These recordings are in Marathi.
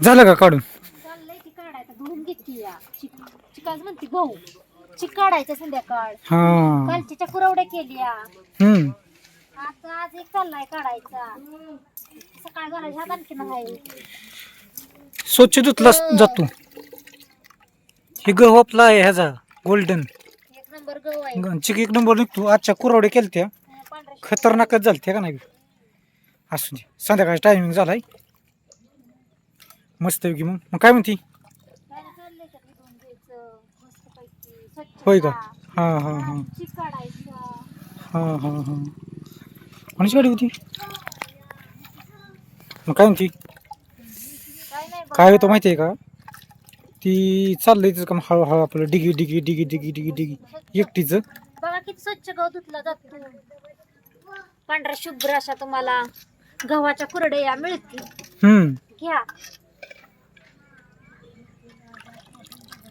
झालं का काढून? चाललंय ती काढायचं. धुवून घेतली या. चिक चिकाच म्हणते गहू. चिक काढायचं संध्याकाळ. हा. कालच्या कुरवड्या केल्या. हम्म. आता आज एक चाललाय काढायचा. सकाळ घराच्या हात आणखी आहे स्वच्छ धुतला जातो. हे गहू आपला आहे ह्याचा गोल्डन एक नंबर गहू आहे. चिक एक नंबर निघतो. आजच्या कुरवडे केलत्या. पांढऱ्या खतरनाकच झालते का नाही? असू दे. संध्याकाळचा टायमिंग झालाय. मस्त की मग? मग काय म्हणती? होय का. हा हा हा. हा हा हा. कोणाची गाडी होती? मग काय म्हणती? काय होतं माहिती आहे का? ती चाललंय तिचं काम हळूहळू आपलं डिगी डिगी डिगी डिगी डिगी डिगी. एकटीचं. बघा किती स्वच्छ गहू धुतला जातो. पांढऱ्या शुभ्र अशा तुम्हाला गव्हाच्या कुरड्या मिळतील. हम्म. घ्या.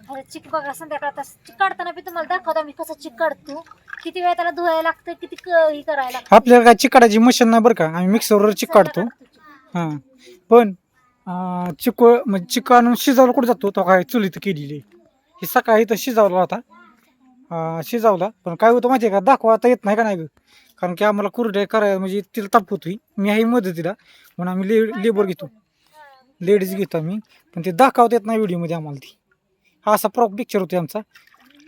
अरे चिक बघा संध्याकाळ आता चिक काढताना बी तुम्हाला दाखवतो मी कसं चिक काढतो किती वेळ त्याला धुवायला लागतं किती क- हे करायला लागतं. आपल्याला काय चिकाडाची मशीन नाही बरं का? आम्ही मिक्सरवर चिक. काढतो हां. पण अं, चिक म्हणजे चिक आणून शिजावला कुठं जातो? तो काय चुलीत केलेली हे सकाळी तर शिजावला होता. अं, शिजावला. पण काय होतं माहिती आहे का दाखवता येत नाही का नाही गं? कारण की आम्हाला कुरडे करायला म्हणजे तिला ताप होतोय. मी आहे मदतीला. म्हणून आम्ही ले लेबर घेतो. लेडीज घेतो आम्ही. पण ते दाखवता येत नाही व्हिडिओमध्ये आम्हाला ती. हा असा प्रॉप पिक्चर होतो आमचा.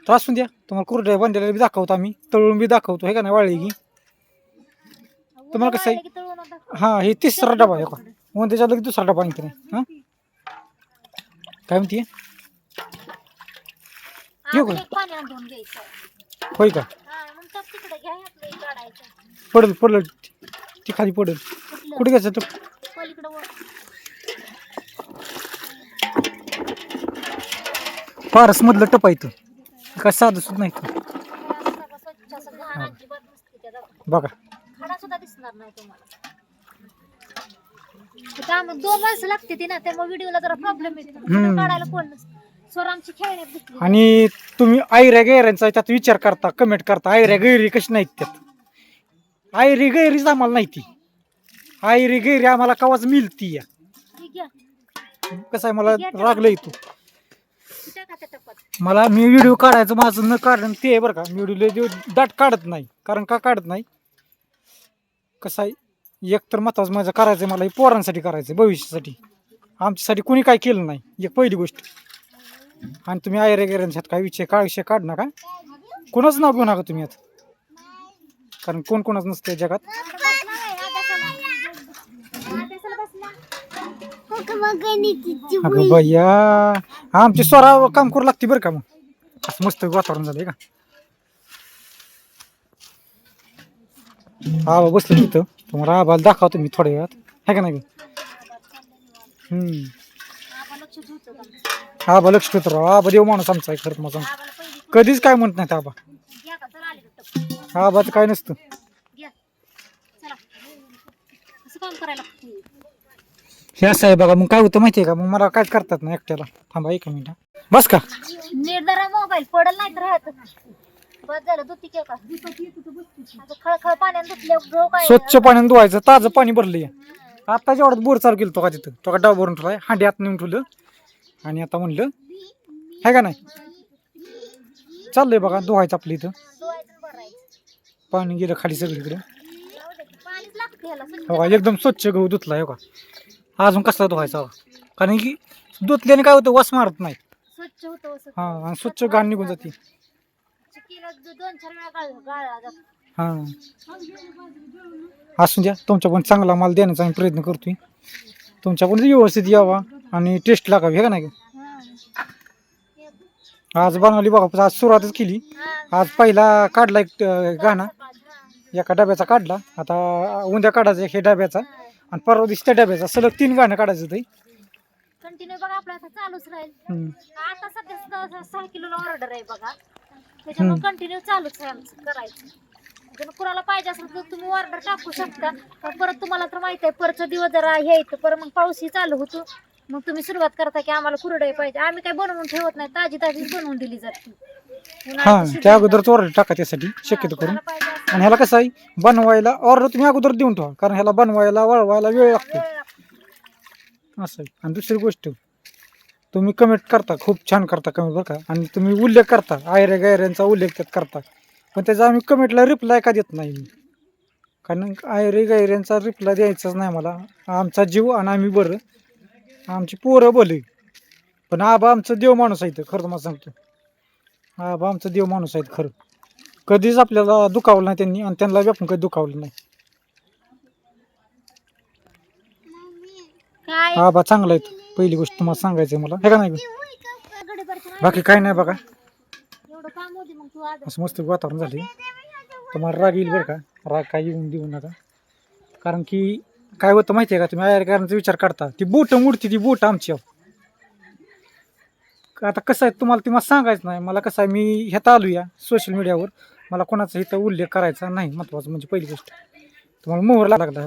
तर असून द्या तुम्हाला कुरडे बांधलेला बी दाखवतो आम्ही. तळून बी दाखवतो हे का नाही वाळली की तुम्हाला कसं आहे? हां हे तिसरा डबा आहे का मग त्याच्या लगेच दुसरा डबा आणखी नाही हां? काय म्हणते? येऊ का? होय का? पडल पडल. ती खाली पडल. कुठे घ्यायचं तर पारस मधलं टप आहे इथं. काय साधं सुद्धा नाही इथं. बघा. खडा सुद्धा दिसणार नाही तुम्हाला ते काम दोन माणसं लागते ती ना त्यामुळे व्हिडिओला जरा प्रॉब्लेम येतो. हम्म. काढायला कोण नसतं. स्वरांची खेळण्यात दिसली आणि तुम्ही आयऱ्या गैऱ्यांचा त्यात विचार करता कमेंट करता. आयऱ्या गैरी कशी नाहीत त्यात. आयरी गैरीच आम्हाला नाही ती. आयरी गैरी आम्हाला कवाच मिळती या. ठीक आहे. कसं आहे मला रागलं येतो कुठे का त्या टप्प्यात मला मी व्हिडिओ काढायचं माझं न काढणं ते आहे बरं का. मी व्हिडिओ दाट काढत नाही. कारण का काढत नाही? कसं आहे? एक तर महत्वाचं माझं करायचं मला हे पोरांसाठी करायचं भविष्यासाठी. आमच्यासाठी कोणी काय केलं नाही? एक पहिली गोष्ट. आणि तुम्ही आयरे गेऱ्यांच्यात काय विषय काय विषय काढ नका कोणाच नाव घेऊ नका तुम्ही आता? कारण कोण कोणाच नसतं जगात. अगं भैया. आमची स्वरा काम करू लागते बरं का मग? असं मस्त वातावरण झालंय का? आबा बसलं तिथं तुम्हाला आबाला दाखवतो मी थोड्या वेळात. है का नाही गं? हम्म. आबा लक्ष ठेवतो राव. आबा देव माणूस आमचा आहे खरं माझा कधीच काय म्हणत नाही आबा. घ्या का काय नसतं. काम करायला हे असं आहे बघा मग काय होतं माहितीये का? मग मला काय करतात ना एकट्याला? थांबा एक मिनिट बस का? नीट जरा मोबाईल पडल नाही तर राहत. बस झालं धुती के का? आता खळखळ पाण्यात धुतले गहू काय? स्वच्छ पाण्याने धुवायचं ताजं पाणी भरलं आता जेवढ्यात बोर चालू केलं तो का तिथं? तो का डाव भरून ठेवलाय हांडी आत नेऊन ठेवलं. आणि आता म्हणलं आहे का नाही? चाललंय बघा धुवायचं आपलं इथं. धुवायचं आणि भरायचं. पाणी गेलं खाली सगळीकडे. पाणीच लागतं ह्याला. हो का एकदम स्वच्छ गहू धुतला हो का? अजून कसला धुवायचा? कारण की धुतल्याने काय होतं वास मारत नाही स्वच्छ होतं असं हा आणि स्वच्छ घाण निघून जाते. चिकीला दो- दोन चार वेळा गाळ गाळला जातो हा. असू द्या तुमच्या पण चांगला माल देण्याचा आम्ही प्रयत्न करतोय. तुमच्या पण व्यवस्थित यावा आणि टेस्ट लागावी हे का नाही? आज बनवली बघा आज सुरुवातच केली. आज पहिला काढला एक अं, गाणं. एका डब्याचा काढला. आता उद्या काढायचा एक हे डब्याचा. आणि परवा दिवशी त्या डब्याचा सलग तीन गाणं काढायचं ते कंटिन्यू बघा आपलं आता चालूच राहील. आता सध्या असं सहा किलोला ऑर्डर आहे बघा. त्याच्यामुळे कंटिन्यू चालूच आहे आमचं करायचं. जर कुणाला पाहिजे असेल तर तुम्ही ऑर्डर टाकू शकता. पण परत तुम्हाला तर माहिती आहे परचा दिवस जरा हे येतं परत मग पाऊसही चालू होतो. मग तुम्ही सुरुवात करता की आम्हाला कुरडई पाहिजे. आम्ही काही बनवून ठेवत नाही ताजी ताजी बनवून दिली जाते. हा उन्हाळ्याचं त्या अगोदरच ऑर्डर टाका त्यासाठी शक्यतो करून. पाहिजे आणि ह्याला कसं आहे? बनवायला ऑर्डर तुम्ही अगोदर देऊन ठेवा कारण ह्याला बनवायला वळवायला वेळ लागतो. असं आहे. आणि दुसरी गोष्ट तुम्ही कमेंट करता खूप छान करता कमेंट बरं का. आणि तुम्ही उल्लेख करता आयऱ्या गायऱ्यांचा उल्लेख त्यात करता. पण त्याचा आम्ही कमेंटला रिप्लाय का देत नाही. मी कारण आयरे गायऱ्यांचा रिप्लाय द्यायचाच नाही मला आमचा जीव आणि आम्ही बरं. आमची पोरं बोले पण आबा आमचं देव माणूस आहे इथं, खरं तुम्हाला सांगतो. आबा आमचं देव माणूस आहेत खरं. कधीच आपल्याला दुखावलं नाही त्यांनी आणि त्यांना बी आपण कधी दुखावलं नाही. काय? आबा चांगला आहेत पहिली गोष्ट तुम्हाला सांगायचं आहे मला. हे का नाही? गं? बाकी काय नाही बघा. एवढं काम होते मग तू आज असं मस्त वातावरण झाले तुम्हाला राग येईल बरं का? राग काय येऊन देऊ नका. कारण की काय होतं माहिती आहे का? तुम्ही आयरकारांचा विचार करता ती बोट मुडती ती बोट आमची. अहो. आता कसं आहे तुम्हाला तुम्हाला सांगायचं नाही. मला कसं आहे मी ह्यात आलो या सोशल मीडियावर मला कोणाचा इथं उल्लेख करायचा नाही महत्त्वाचं म्हणजे पहिली गोष्ट. तुम्हाला मोहर लागला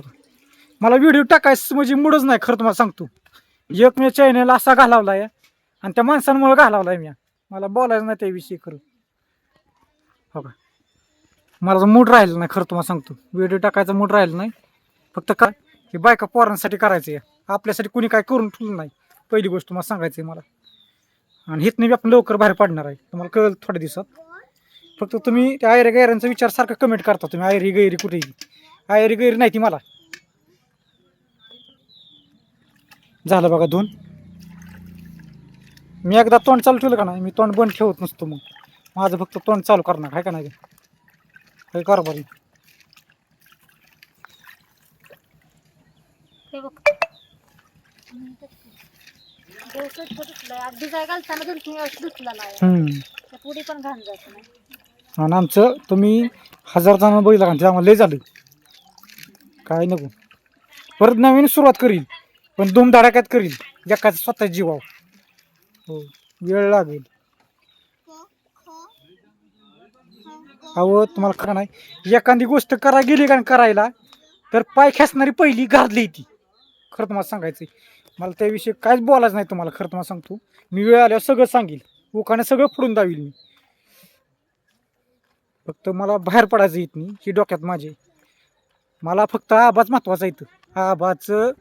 मला व्हिडिओ टाकायचं म्हणजे मूडच नाही खरं तुम्हाला सांगतो. एक मी चॅनल असा घालावला आहे आणि त्या माणसांमुळे घालावला आहे मी मला बोलायचं नाही त्याविषयी खरं. हो का? मला मूड राहिलं नाही खरं तुम्हाला सांगतो. व्हिडिओ टाकायचा मूड राहिला नाही. फक्त काय हे बायका पोरांसाठी करायचं आहे. आपल्यासाठी कुणी काय करून ठेवलं नाही. पहिली गोष्ट तुम्हाला सांगायचं आहे मला. आणि हितने बी आपण लवकर बाहेर पडणार आहे. तुम्हाला कळेल थोड्या दिवसात. फक्त तुम्ही त्या आयरे गैरांचा विचार सारखा कमेंट करता तुम्ही आयरी गैरी कुठेही आयरी गैरी नाही ती मला. झालं बघा दोन. मी एकदा तोंड चालू ठेवलं का नाही मी तोंड बंद ठेवत नसतो मग. माझं फक्त तोंड चालू करणार आहे का नाही? हे कारभारी. ते बघ. दिवसच धुतलंय अगदी काय घालताना दोन तीन वेळेस धुतला नाही. हम्म. त्या पुढे पण घाण जात नाही. आणि आमचं तुम्ही हजार जण बघितलं का? ते आम्हाला लय झालं. काय नको. परत नवीन सुरुवात करील पण दोन धडाक्यात करील एकाच स्वतः जीवाव हो वेळ लागेल. अहो तुम्हाला खरं नाही. एखादी गोष्ट करा गेली का करायला तर पाय खेचणारी पहिली घातली ती. खरं तुम्हाला सांगायचं मला त्याविषयी काहीच बोलायचं नाही तुम्हाला खरं तुम्हाला सांगतो. मी वेळ आल्यावर सगळं सांगेल. उखाणं सगळं फोडून दावील मी. फक्त मला बाहेर पडायचं येत नाही ही डोक्यात माझे. मला फक्त आबाच महत्त्वाचा येतं आबाचं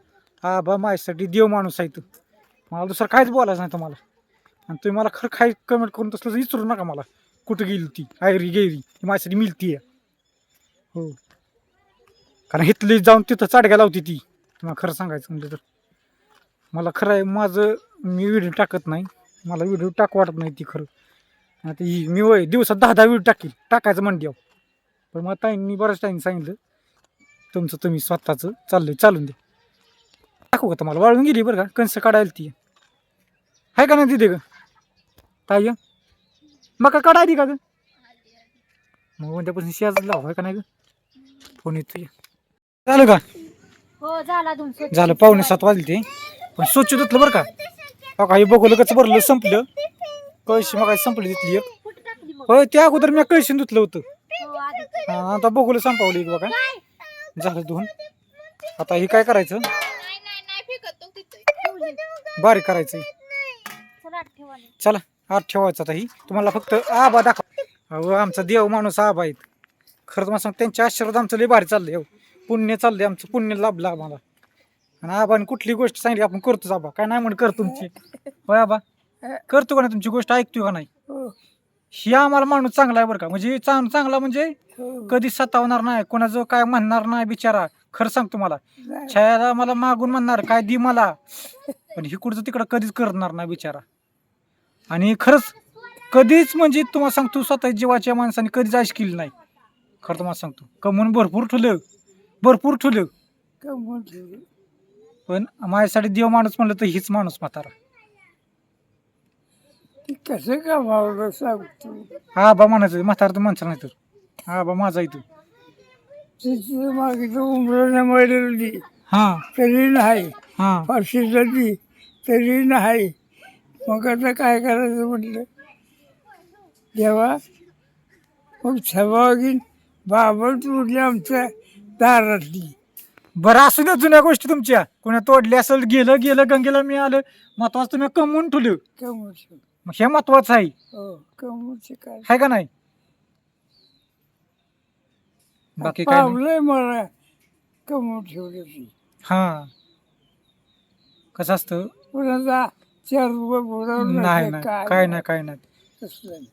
आबा माझ्यासाठी देव माणूस आहे इथं. मला दुसरं काहीच बोलायचं नाही तुम्हाला. आणि तुम्ही मला खरं काही कमेंट करून तसलं विचारू नका मला. कुठं गेली ती? आयरी गेली ती माझ्यासाठी मिळती आहे. हो. कारण हिथली जाऊन तिथं चाडग्या लावती ती. तुम्हाला खरं सांगायचं म्हणजे तर. मला खरं आहे माझं मी व्हिडिओ टाकत नाही. मला व्हिडिओ टाक वाटत नाही ती खरं. आता ही मी वय दिवसात दहा दहा व्हिडिओ टाकील. टाकायचं म्हणते अहो. पण मग ताईंनी बऱ्याच टाईम सांगितलं तुमचं तुम्ही स्वतःचं चाललंय चालून दे टाकू का तुम्हाला? वाळून गेली बरं का? कंस काढायला ती. आहे का नाही तिथे ग? ताई मग का काढायली का ग? मग उद्यापासून शेज लाव आहे का नाही ग? फोन येतो झालं का? हो झाला झालं पावणे सात वाजले ते. पण स्वच्छ धुतलं बरं का? हो का हे बघलं कसं भरलं संपलं. कळशी मग संपली तिथली एक. होय त्या अगोदर मी कळशी धुतलं होतं. हा, आता बघूला संपवलं एक बघा. झालं धुवून. आता हे काय करायचं? बारीक करायचं चला आठ चला आत ठेवायचं आता ही. तुम्हाला फक्त आबा दाखव. अहो आमचा देव माणूस आबा आहेत खरं तुम्हाला सांग त्यांच्या आशीर्वाद आमचं लय भारी चाललंय हो. पुण्य चाललंय आमचं. पुण्य लाभलं आम्हाला. आणि आबाने कुठली गोष्ट सांगितली आपण करतोच आबा. काय नाही म्हणून करतो तुमची. होय आबा. करतो का नाही तुमची गोष्ट? ऐकतो का नाही? ही. आम्हाला माणूस चांगला आहे बरं का. म्हणजे चांग चांगला म्हणजे कधी सतावणार नाही कोणाचं काय म्हणणार नाही बिचारा. खरं सांगतो मला. छायाला मला मागून म्हणणार काय दी मला. पण इकडचं तिकडं कधीच करणार नाही बिचारा. आणि खरंच कधीच म्हणजे तुम्हाला सांगतो स्वतः जीवाच्या माणसाने कधीच आश केली नाही. खरं तुम्हाला सांगतो. कमवून भरपूर ठुलं भरपूर ठुलं पण माझ्यासाठी देव माणूस म्हणलं तर हीच माणूस म्हातारा. कसं का मावलं सांगतो? हा बा म्हणायचं म्हातारा तर माणसं नाही तर. हा बा माझा इथं तिथे मागे उमरानं मरली हा. तरी नाही. हा. फाशी झाली तरी नाही. मग आता काय करायचं म्हटलं? देवा मग सभागीन बाबा तुटली आमच्या दारातली. बरं असू द्या जुन्या गोष्टी तुमच्या. कोणा तोडल्या असेल गेलं गेलं गंगेला मी आलं. महत्वाचं तुम्ही कमवून ठेवलं. कमवचं मग हे महत्वाचं आहे. हो कमवचे काय आहे का नाही? बाकी काय नाही. पावलंय मला कमवून ठेवलं ती हा. कसं असतं? कुणाचा चार रुपये बुडवलं नाही काय नाही. काय नाही.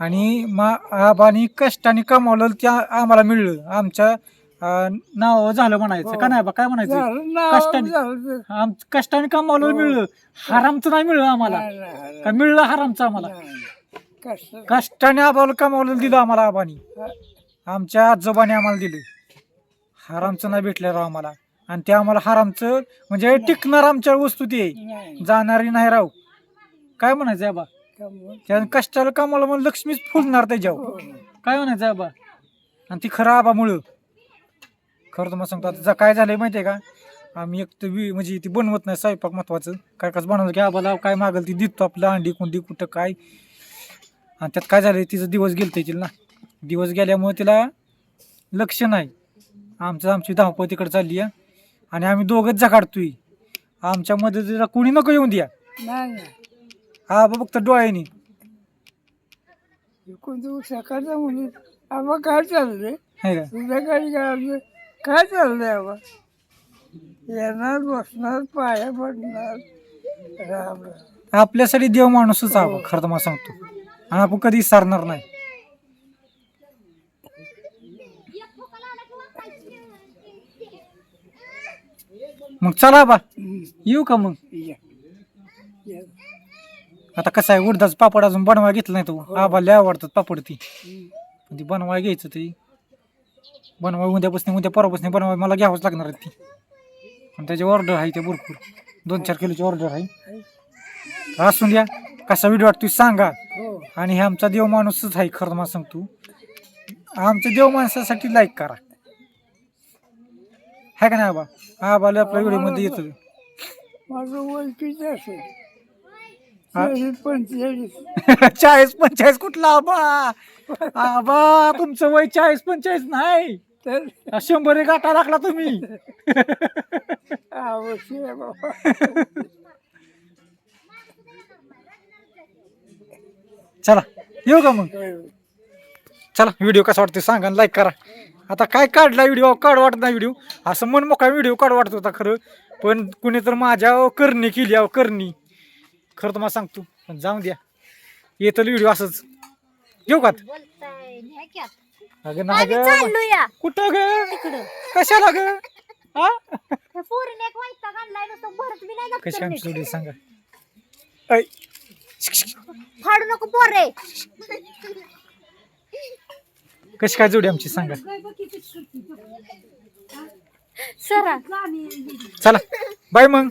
आणि मा आबानी कष्टाने कमावलं त्या आम्हाला मिळलं. आमच्या अं, नाव झालं म्हणायचं. का नाही बा? काय म्हणायचं? झालं ना, कष्टाने. झालं. आम कष्टाने कमावलं हो. मिळलं. हरामचं नाही मिळलं आम्हाला. नाही, नाही, का मिळलं हरामचं आम्हाला? नाही, नाही. कष्ट कष्टाने आबाला कमावलं दिलं आम्हाला आबानी. आमच्या आजोबाने आम्हाला दिलं. हरामचं नाही भेटलं राव आम्हाला. आणि ते आम्हाला हरामचं म्हणजे टिकणार आमच्या वस्तू ते. नाही. जाणारी नाही राव. काय म्हणायचं आबा कमवून. त्या कष्टाला कमावलं म्हणून लक्ष्मीच फुलणार त्याच्यावर. हो. काय म्हणायचं आबा आणि ती खरं आबामुळं. खरं तुम्हाला सांगतो आता जा- काय झालंय माहितीये का? आम्ही एक तर वि- म्हणजे ती बनवत नाही स्वयंपाक महत्वाचं. काय कसं बनवलं की आबाला काय मागल ती देतो आपलं अंडी कोणती कुठं काय. आणि त्यात काय झालंय तिचं दिवस गेलं तिला ना. दिवस गेल्यामुळे तिला लक्ष नाही. आमचं आमची धावपळ तिकडे चालली आहे. आणि आम्ही दोघंच जागाडतोय आमच्या मदतीला कोणी नको येऊन द्या. नाही. नाही आबा फक्त डोळ्याने. कोणतं सकाळचं आबा काय चाललंय? आहे का? संध्याकाळी काय काय चाललंय आबा येणार बसणार पाया पडणार. राम राम. आपल्यासाठी देव माणूसच हवा खरं तर मला सांगतो. आणि आपण कधी सारणार नाही. मग चला बा. येऊ का मग? या. या. आता कसं आहे उडदाच पापड अजून बनवाय घेतलं नाही तो. आबा लय आवडतात पापड ती. पण ती बनवाय घ्यायचं ती. बनवाय उद्यापासून उद्या परवापासून बनवाय मला घ्यावंच लागणार आहे ती. आणि त्याची ऑर्डर आहे ते भरपूर. दोन चार किलोची ऑर्डर आहे. असून द्या कसा व्हिडिओ वाटतो सांगा. आणि हे आमचा देव माणूसच आहे खरं मला सांगतो. आमच्या देव माणसासाठी लाईक करा. आहे का नाही आबा? आबाला आपल्या व्हिडिओमध्ये येतो माझं असेल? चाळीस पंचेचाळीस. चाळीस पंचेचाळीस कुठला आबा? आबा तुमचं वय चाळीस पंचेचाळीस नाही. तर शंभर एक गाठा लागला तुम्ही. आहे बाबा चला येऊ का मग? चला व्हिडिओ कसा वाटतो सांगा लाईक करा. आता काय काढला व्हिडिओ? काढ वाटत नाही व्हिडिओ. असं मन मोका व्हिडिओ काढ वाटत होता खरं. पण कुणी तर माझ्या करणी केली अहो करणी. खरं तुम्हाला सांगतो. पण जाऊन द्या. येतं व्हिडिओ असंच. येऊ का बोलताय न्या की आता. अगं नाही आम्ही ग चाललो या. कुठं ग? कशाला ग? हा? पोरीने एक वैताग आणलाय नुसतं भरत बी नाही कशी आमची सांगा. ऐ फाडू नको पोरे. कशी काय जोडी आमची सांगा. सरा. चला बाय मग.